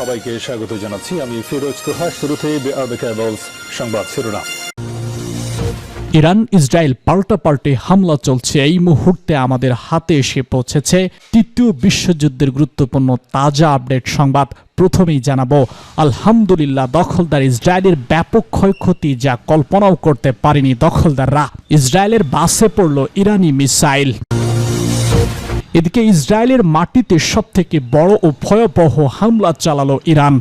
সবাইকে স্বাগত জানাচ্ছি। আমি ফিরোজ তোহা শুরুতে সংবাদ শিরোনাম। ইরান, ইসরায়েল পাল্টাপাল্টে হামলা চলছে। এই মুহূর্তে আমাদের হাতে এসে পৌঁছেছে তৃতীয় বিশ্বযুদ্ধের গুরুত্বপূর্ণ তাজা আপডেট সংবাদ। প্রথমেই জানাব, আলহামদুলিল্লাহ, দখলদার ইসরায়েলের ব্যাপক ক্ষয়ক্ষতি যা কল্পনাও করতে পারেনি দখলদাররা। ইসরায়েলের বাসে পড়ল ইরানি মিসাইল। এদিকে ইসরায়েলের মাটিতে সবথেকে বড় ও ভয়াবহ হামলা চালালো ইরান।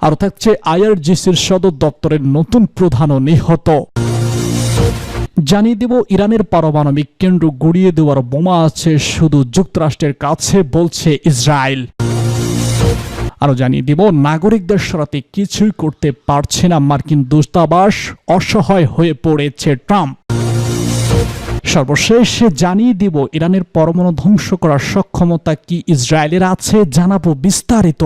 আরও থাকছে আইআরজিসির সদর দপ্তরের নতুন প্রধানও নিহত। জানিয়ে দেব, ইরানের পারমাণবিক কেন্দ্র গড়িয়ে দেওয়ার বোমা আছে, শুধু যুক্তরাষ্ট্রের কাছে বলছে ইসরায়েল। আরও জানিয়ে দিব, নাগরিকদের সরাতে কিছুই করতে পারছে না মার্কিন দূতাবাস, অসহায় হয়ে পড়েছে ট্রাম্প। সর্বশেষ জানিয়ে দিব, ইরানের পরমাণু ধ্বংস করার সক্ষমতা কি ইসরায়েলের আছে জানাব বিস্তারিত।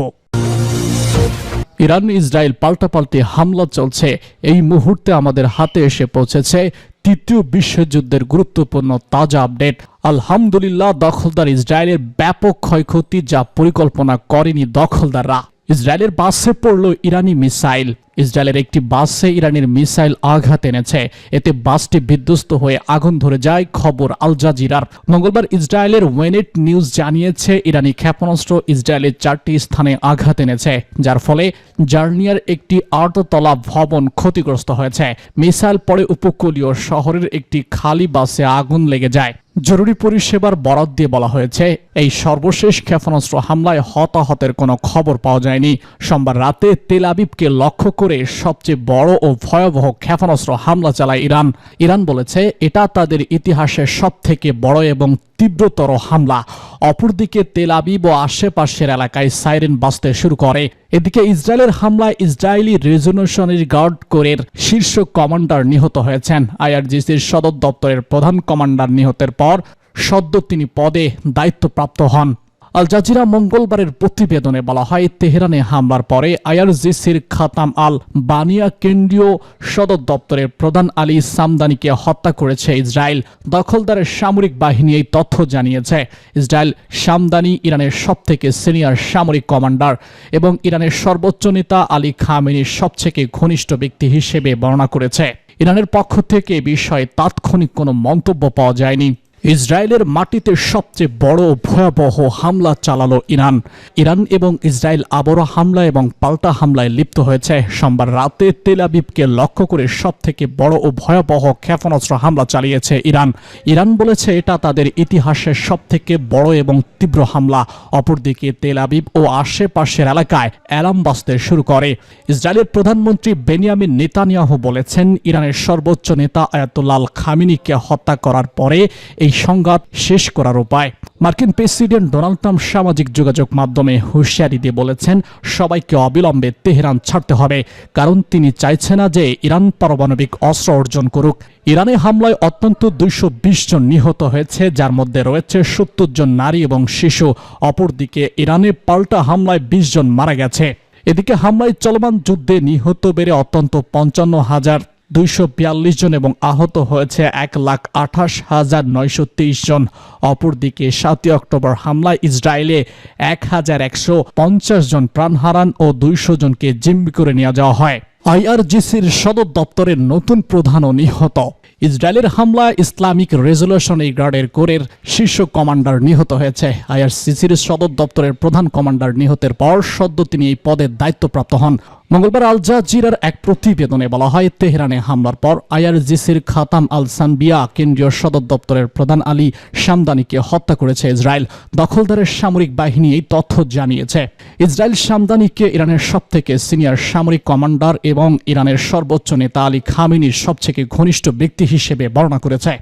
ইরান ইসরায়েল পাল্টাপাল্টি হামলা চলছে। এই মুহূর্তে আমাদের হাতে এসে পৌঁছেছে তৃতীয় বিশ্বযুদ্ধের গুরুত্বপূর্ণ তাজা আপডেট। আলহামদুলিল্লাহ, দখলদার ইসরায়েলের ব্যাপক ক্ষয়ক্ষতি যা পরিকল্পনা করেনি দখলদাররা। ইসরায়েলের বাসে পড়ল ইরানি মিসাইল। ইসরায়েলের একটি বাসে ইরানের মিসাইল আঘাত এনেছে। এতে বাসটি বিধ্বস্ত হয়ে আগুন ধরে যায়, খবর আল জাজিরার। মঙ্গলবার ইসরায়েলের ওয়েনেট নিউজ জানিয়েছে, ইরানি ক্ষেপণাস্ত্র ইসরায়েলের চারটি স্থানে আঘাত এনেছে, যার ফলে জার্নিয়ার একটি আটতলা ভবন ক্ষতিগ্রস্ত হয়েছে। মিসাইল পরে উপকূলীয় শহরের একটি খালি বাসে আগুন লেগে যায়। জরুরি পরিষেবার বরাদ দিয়ে বলা হয়েছে, এই সর্বশেষ ক্ষেপণাস্ত্র হামলায় হতাহতের কোনো খবর পাওয়া যায়নি। সোমবার রাতে তেল আবিবকে লক্ষ্য করে সবচেয়ে বড় ও ভয়াবহ ক্ষেপণাস্ত্র হামলা চালায় ইরান। ইরান বলেছে, এটা তাদের ইতিহাসের সব থেকে বড় এবং তীব্রতর হামলা। অপরদিকে তেল আবিব ও আশেপাশের এলাকায় সাইরেন বাঁচতে শুরু করে। এদিকে ইসরায়েলের হামলায় ইসরায়েলি রেজলিউশনারি গার্ড কোরের শীর্ষ কমান্ডার নিহত হয়েছেন। আইআরজিসির সদর দপ্তরের প্রধান কমান্ডার নিহতের পর সদ্য তিনি পদে দায়িত্বপ্রাপ্ত হন। আল জাজিরা মঙ্গলবারের প্রতিবেদনে বলা হয়, তেহরানে হামলার পরে আইআরজিসির খাতাম আল বানিয়া কেন্দ্রীয় সদর দপ্তরের প্রধান আলী সামদানিকে হত্যা করেছে ইসরায়েল। দখলদারের সামরিক বাহিনী এই তথ্য জানিয়েছে। ইসরায়েল সামদানি ইরানের সবথেকে সিনিয়র সামরিক কমান্ডার এবং ইরানের সর্বোচ্চ নেতা আলী খামেনির সবথেকে ঘনিষ্ঠ ব্যক্তি হিসেবে বর্ণনা করেছে। ইরানের পক্ষ থেকে এ বিষয়ে তাৎক্ষণিক কোনো মন্তব্য পাওয়া যায়নি। ইসরায়েলের মাটিতে সবচেয়ে বড় ভয়াবহ হামলা চালালো ইরান। ইরান এবং ইসরায়েল আবারও হামলা এবং পাল্টা হামলায় লিপ্ত হয়েছে। সোমবার রাতে তেলাবিবকে লক্ষ্য করে সব থেকে বড় ও ভয়াবহ ক্ষেপণাস্ত্র হামলা চালিয়েছে ইরান। ইরান বলেছে, এটা তাদের ইতিহাসের সব থেকে বড় এবং তীব্র হামলা। অপরদিকে তেলাবিব ও আশেপাশের এলাকায় অ্যালার্ম বাজতে শুরু করে। ইসরায়েলের প্রধানমন্ত্রী বেনিয়ামিন নেতানিয়াহু বলেছেন, ইরানের সর্বোচ্চ নেতা আয়াতুল্লাল খামিনিকে হত্যা করার পরে এই সংঘাত শেষ করার উপায়। মার্কিন প্রেসিডেন্ট ডোনাল্ড ট্রাম্প সামাজিক যোগাযোগ মাধ্যমে হুঁশিয়ারি দিয়ে বলেছেন, সবাইকে অবিলম্বে তেহরান ছাড়তে হবে। কারণ তিনি চাইছে না যে ইরান পারমাণবিক অস্ত্র অর্জন করুক। ইরানে হামলায় অত্যন্ত দুইশো বিশ জন নিহত হয়েছে, যার মধ্যে রয়েছে সত্তর জন নারী এবং শিশু। অপরদিকে ইরানে পাল্টা হামলায় বিশ জন মারা গেছে। এদিকে হামলায় চলমান যুদ্ধে নিহত বেড়ে অত্যন্ত পঞ্চান্ন হাজার দুইশো বিয়াল্লিশ জন এবং আহত হয়েছে এক লাখ আঠাশ হাজার নয়শো তেইশ জন। অপরদিকে সাতই অক্টোবর হামলায় ইসরায়েলে এক হাজার একশো পঞ্চাশ জন প্রাণ হারান ও দুইশো জনকে জিম্মি করে নিয়ে যাওয়া হয়। আইআরজিসির সদর দপ্তরের নতুন প্রধানও নিহত। ইসরায়েলের হামলায় ইসলামিক রেজলিউশনারি গার্ডের কোরের শীর্ষ কমান্ডার নিহত হয়েছে। আইআরসিসির সদর দপ্তরের প্রধান কমান্ডার নিহতের পর সদ্য তিনি এই পদের দায়িত্বপ্রাপ্ত হন। মঙ্গলবার আল জাজিরার এক প্রতিবেদনে বলা হয়, তেহরানে হামলার পর আইআরজিসির খাতাম আল সানবিয়া কেন্দ্রীয় সদর দপ্তরের প্রধান আলী শামদানিকে হত্যা করেছে ইসরায়েল। দখলদারের সামরিক বাহিনী এই তথ্য জানিয়েছে। ইসরায়েল শামদানিকে ইরানের সবথেকে সিনিয়র সামরিক কমান্ডার এবং ইরানের সর্বোচ্চ নেতা আলী খামিনির সবথেকে ঘনিষ্ঠ ব্যক্তি হিসেবে বর্ণনা করেছে।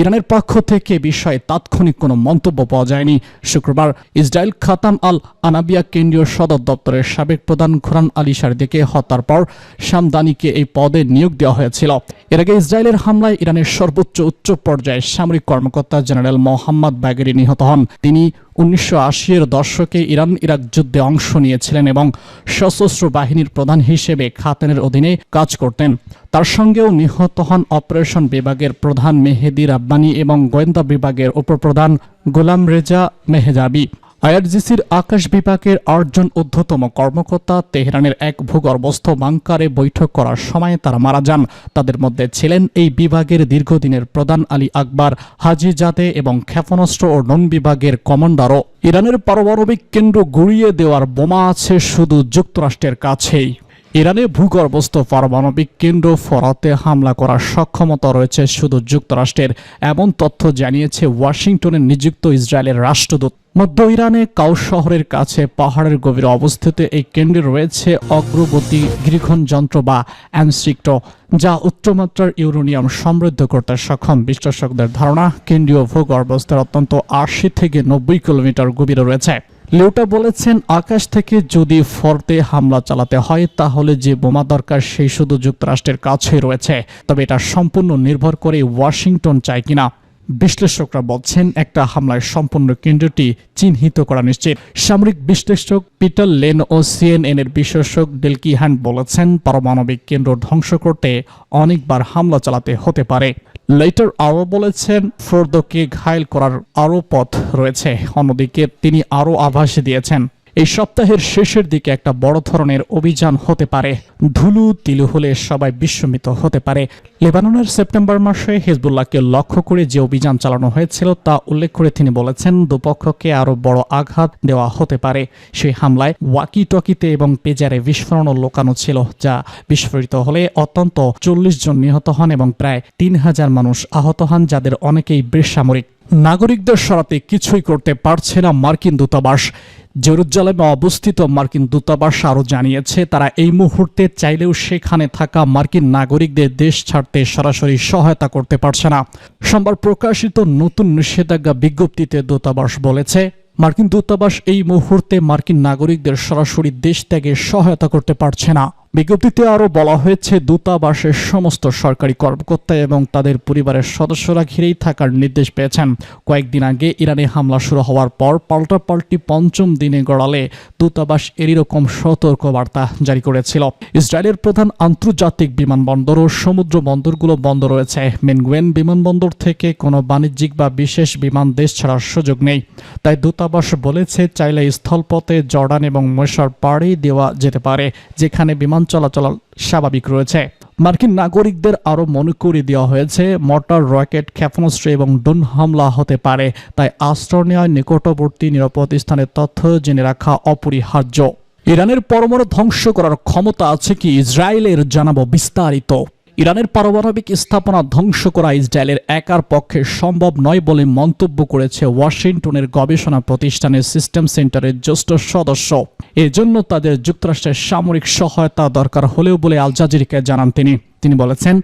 ইরানের পক্ষ থেকে বিষয়ে তাৎক্ষণিক কোনো মন্তব্য পাওয়া যায়নি। শুক্রবার ইসরায়েল খাতাম আল আনাবিয়া কেন্দ্রীয় সদর দপ্তরের সাবেক প্রধান খুরান আলী সারদিকে হত্যার পর শামদানিকে এই পদে নিয়োগ দেওয়া হয়েছিল। এর আগে ইসরায়েলের হামলায় ইরানের সর্বোচ্চ উচ্চ পর্যায়ের সামরিক কর্মকর্তা জেনারেল মোহাম্মদ ব্যাগেরি নিহত হন। তিনি উনিশশো এর দশকে ইরান ইরাক যুদ্ধে অংশ নিয়েছিলেন এবং সশস্ত্র বাহিনীর প্রধান হিসেবে খাতেনের অধীনে কাজ করতেন। তার সঙ্গেও নিহত হন অপারেশন বিভাগের প্রধান মেহেদি রাব্বানি এবং গোয়েন্দা বিভাগের উপপ্রধান গোলাম রেজা মেহেজাবি। আইআরজিসির আকাশ বিভাগের আটজন ঊর্ধ্বতম কর্মকর্তা তেহরানের এক ভূগর্ভস্থ বাংকারে বৈঠক করার সময় তারা মারা যান। তাদের মধ্যে ছিলেন এই বিভাগের দীর্ঘদিনের প্রধান আলী আকবর, হাজি জাদে এবং ক্ষেপণাস্ত্র ও নন বিভাগের কমান্ডারও। ইরানের পারমাণবিক কেন্দ্র গুড়িয়ে দেওয়ার বোমা আছে শুধু যুক্তরাষ্ট্রের কাছেই। ইরানে ভূগর্ভস্থ পারমাণবিক কেন্দ্র ফরাতে হামলা করার সক্ষমতা রয়েছে শুধু যুক্তরাষ্ট্রের, এমন তথ্য জানিয়েছে ওয়াশিংটনে নিযুক্ত ইসরায়েলের রাষ্ট্রদূত। মধ্য ইরানে কাউ শহরের কাছে পাহাড়ের গভীরে অবস্থিত এই কেন্দ্রে রয়েছে অগ্রবর্তী গৃহন যন্ত্র বা অ্যানসিক্ট যা উচ্চমাত্রার ইউরোনিয়াম সমৃদ্ধ করতে সক্ষম। বিশ্লেষকদের ধারণা, কেন্দ্রীয় ভূগর্ভস্থের অত্যন্ত আশি থেকে নব্বই কিলোমিটার গভীরে রয়েছে। লেউটা বলেছেন, আকাশ থেকে যদি ফর্তে হামলা চালাতে হয়, তাহলে যে বোমা দরকার, সেই শুধু যুক্তরাষ্ট্রের কাছে রয়েছে। তবে এটা সম্পূর্ণ নির্ভর করে ওয়াশিংটন চায় কিনা। বিশ্লেষকরা বলছেন, একটা হামলায় সম্পূর্ণ কেন্দ্রটি চিহ্নিত করা নিশ্চিত। সামরিক বিশ্লেষক পিটার লেন ও সিএনএন এর বিশেষজ্ঞ ডেলকি হ্যান্ড বলেছেন, পারমাণবিক কেন্দ্র ধ্বংস করতে অনেকবার হামলা চালাতে হতে পারে। লেটার আরও বলেছেন, ফোর্দকে ঘায়ল করার আরও পথ রয়েছে। অন্যদিকে তিনি আরও আভাস দিয়েছেন। এই সপ্তাহের শেষের দিকে একটা বড় ধরনের অভিযান হতে পারে। ধুলু তিলু হলে সবাই বিস্মিত হতে পারে। লেবাননের সেপ্টেম্বর মাসে হিজবুল্লাহকে লক্ষ্য করে যে অভিযান চালানো হয়েছিল তা উল্লেখ করে তিনি বলেছেন, দুপক্ষকে আরও বড় আঘাত দেওয়া হতে পারে। সেই হামলায় ওয়াকি টকিতে এবং পেজারে বিস্ফোরণও লোকানো ছিল, যা বিস্ফোরিত হলে অত্যন্ত চল্লিশ জন নিহত হন এবং প্রায় তিন হাজার মানুষ আহত হন, যাদের অনেকেই বেসামরিক। নাগরিকদের সরাতে কিছুই করতে পারছে না মার্কিন দূতাবাস। জেরুজালেমে অবস্থিত মার্কিন দূতাবাস আরও জানিয়েছে, তারা এই মুহূর্তে চাইলেও সেখানে থাকা মার্কিন নাগরিকদের দেশ ছাড়তে সরাসরি সহায়তা করতে পারছে না। সোমবার প্রকাশিত নতুন নিষেধাজ্ঞা বিজ্ঞপ্তিতে দূতাবাস বলেছে, মার্কিন দূতাবাস এই মুহূর্তে মার্কিন নাগরিকদের সরাসরি দেশ ত্যাগে সহায়তা করতে পারছে না। বিজ্ঞপ্তিতে আরও বলা হয়েছে, দূতাবাসের সমস্ত সরকারি কর্মকর্তা এবং তাদের পরিবারের সদস্যরা ঘিরেই থাকার নির্দেশ পেয়েছেন। কয়েকদিন আগে ইরানে হামলা শুরু হওয়ার পর পাল্টাপাল্টি পঞ্চম দিনে গড়ালে দূতাবাস এরই রকম সতর্ক বার্তা জারি করেছিল। ইসরায়েলের প্রধান আন্তর্জাতিক বিমানবন্দর ও সমুদ্র বন্দরগুলো বন্ধ রয়েছে। মেনগুয়েন বিমানবন্দর থেকে কোনো বাণিজ্যিক বা বিশেষ বিমান দেশ ছাড়ার সুযোগ নেই। তাই দূতাবাস বলেছে, চাইলে স্থলপথে জর্ডান এবং মশার পাড়ি দেওয়া যেতে পারে, যেখানে বিমান চলাচল স্বাভাবিক রয়েছে। মার্কিন নাগরিকদের আরও মনে করিয়ে দেওয়া হয়েছে মর্টার রকেট, ক্ষেপণাস্ত্র এবং ড্রোন হামলা হতে পারে। তাই আশ্রয় নেওয়ার নিকটবর্তী নিরাপদ স্থানের তথ্য জেনে রাখা অপরিহার্য। ইরানের পরমাণু ধ্বংস করার ক্ষমতা আছে কি ইসরায়েলের জানাব বিস্তারিত। ইরানের পারমাণবিক স্থাপনা ধ্বংস করা ইসরায়েলের একার পক্ষে সম্ভব নয় বলে মন্তব্য করেছে ওয়াশিংটনের গবেষণা প্রতিষ্ঠানের সিস্টেম সেন্টারের জ্যেষ্ঠ সদস্য। এজন্য তাদের যুক্তরাষ্ট্রের সামরিক সহায়তা দরকার হলেও বলে আল জাজিরিকে জানান তিনি। তিনি বলেছেন,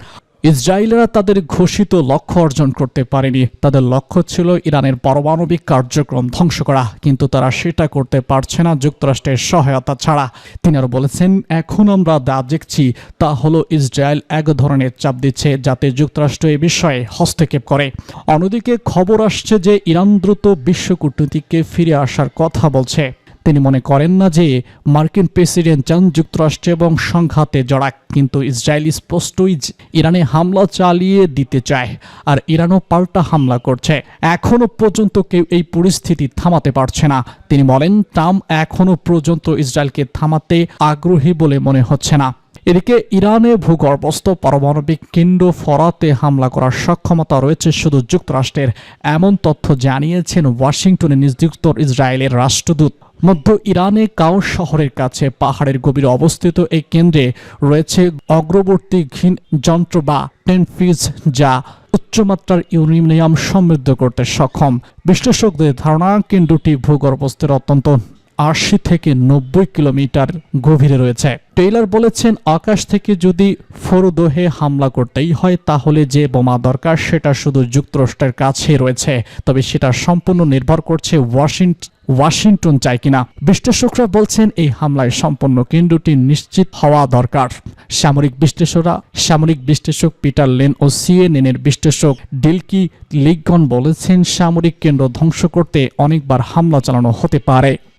ইসরায়েলরা তাদের ঘোষিত লক্ষ্য অর্জন করতে পারেনি। তাদের লক্ষ্য ছিল ইরানের পারমাণবিক কার্যক্রম ধ্বংস করা, কিন্তু তারা সেটা করতে পারছে না যুক্তরাষ্ট্রের সহায়তা ছাড়া। তিনি আরও বলেছেন, এখন আমরা যা দেখছি তা হলো ইসরায়েল এক ধরনের চাপ দিচ্ছে যাতে যুক্তরাষ্ট্র এ বিষয়ে হস্তক্ষেপ করে। অন্যদিকে খবর আসছে যে ইরান দ্রুত বিশ্ব কূটনীতিকে ফিরে আসার কথা বলছে। তিনি মনে করেন না যে মার্কিন প্রেসিডেন্ট চান যুক্তরাষ্ট্র এবং সংঘাতে জড়াক, কিন্তু ইসরায়েল স্পষ্টই ইরানে হামলা চালিয়ে দিতে চায় আর ইরানও পাল্টা হামলা করছে। এখনও পর্যন্ত কেউ এই পরিস্থিতি থামাতে পারছে না। তিনি বলেন, ট্রাম্প এখনও পর্যন্ত ইসরায়েলকে থামাতে আগ্রহী বলে মনে হচ্ছে না। এদিকে ইরানে ভূগর্ভস্থ পারমাণবিক কেন্দ্র ফরাতে হামলা করার সক্ষমতা রয়েছে শুধু যুক্তরাষ্ট্রের, এমন তথ্য জানিয়েছেন ওয়াশিংটনে নিযুক্ত ইসরায়েলের রাষ্ট্রদূত। মধ্য ইরানে কাউ শহরের কাছে পাহাড়ের গভীরে অবস্থিত এই কেন্দ্রে রয়েছে অগ্রবর্তী ঘিন যন্ত্র বা টেনফিজ যা উচ্চমাত্রার ইউরেনিয়াম সমৃদ্ধ করতে সক্ষম। বিশ্লেষকদের ধারণা, কেন্দ্রটি ভূগর্ভস্থের অত্যন্ত আশি থেকে নব্বই কিলোমিটার গভীরে রয়েছে। টেইলার বলেছেন, আকাশ থেকে যদি ফরদোহে হামলা করতেই হয়, তাহলে যে বোমা দরকার, সেটা শুধু যুক্তরাষ্ট্রের কাছে রয়েছে। তবে সেটা সম্পূর্ণ নির্ভর করছে ওয়াশিংটন ওয়াশিংটন চায় কিনা? বিশ্লেষকরা বলছেন এই হামলায় সম্পন্ন কেন্দ্রটি নিশ্চিত হওয়া দরকার। সামরিক বিশ্লেষকরা, সামরিক বিশ্লেষক পিটার লেন ও সিএনএন এর বিশ্লেষক ডিলকি লিগন বলেছেন সামরিক কেন্দ্র ধ্বংস করতে অনেকবার হামলা চালানো হতে পারে।